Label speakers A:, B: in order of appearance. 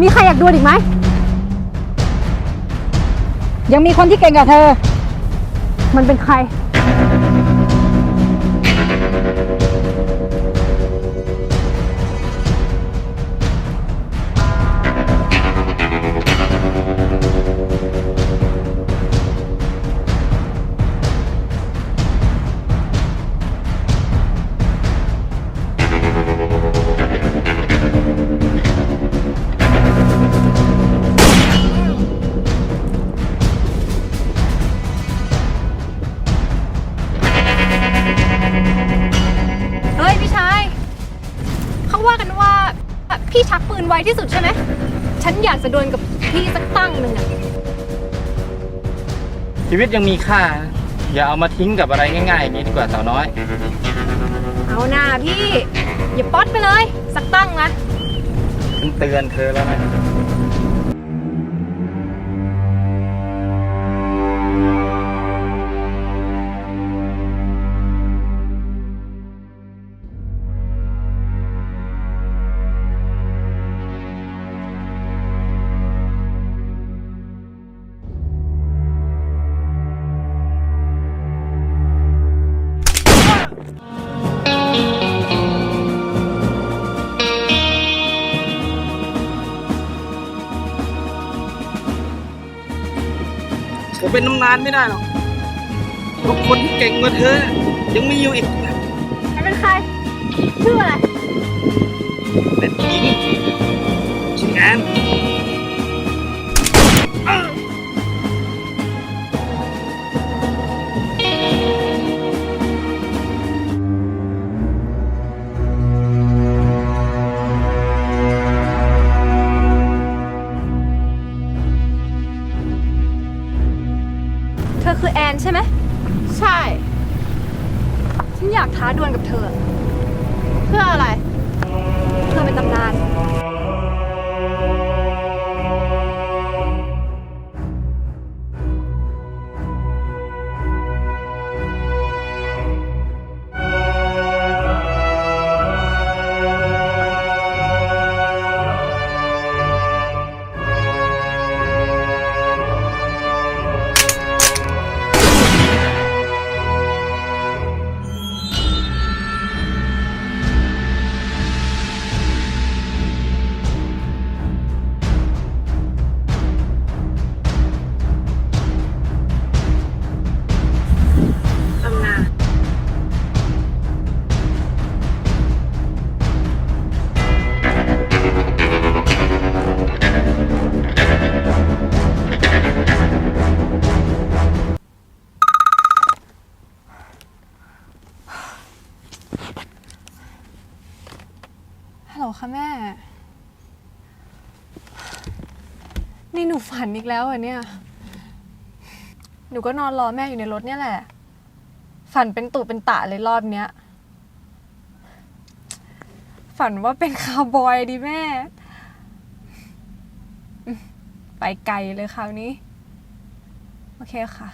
A: มีใครอยากดูอีกไหม
B: ยังมีคนที่เก่งกว่าเธอ
A: มันเป็นใคร
C: เขาว่ากันว่าพี่ชักปืนไวที่สุดใช่ไหม ฉันอยากจะดวลกับพี่สักตั้งหนึ่งอะ
D: ชีวิตยังมีค่า อย่าเอามาทิ้งกับอะไรง่ายๆอย่างนี้ดีกว่าสาวน้อย
C: เอาหน้าพี่ อย่าป๊อตไปเลย สักตั้งนะ
D: ฉันเตือนเธอแล้วนะ ผมเป็นน้ำนานไม่ได้หรอกเพราะคนที่เก่งกว่าเธอ ยังมีอยู่อีก
A: เป็นใคร ชื่ออะไร
D: เป็นหญิงชื่อแอน
C: ช่ไหม
A: ใช่
C: ฉันอยากท้าดวลกับเธอ
A: เพื่ออะไร
C: เธอเป็นตำนาน ฮัลโหลค่ะแม่ นี่หนูฝันอีกแล้วเหรอเนี่ย หนูก็นอนรอแม่อยู่ในรถเนี่ยแหละ ฝันเป็นตุเป็นตะเลยรอบเนี้ย ฝันว่าเป็นคาวบอยดิแม่ ไปไกลเลยคราวนี้ โอเคค่ะ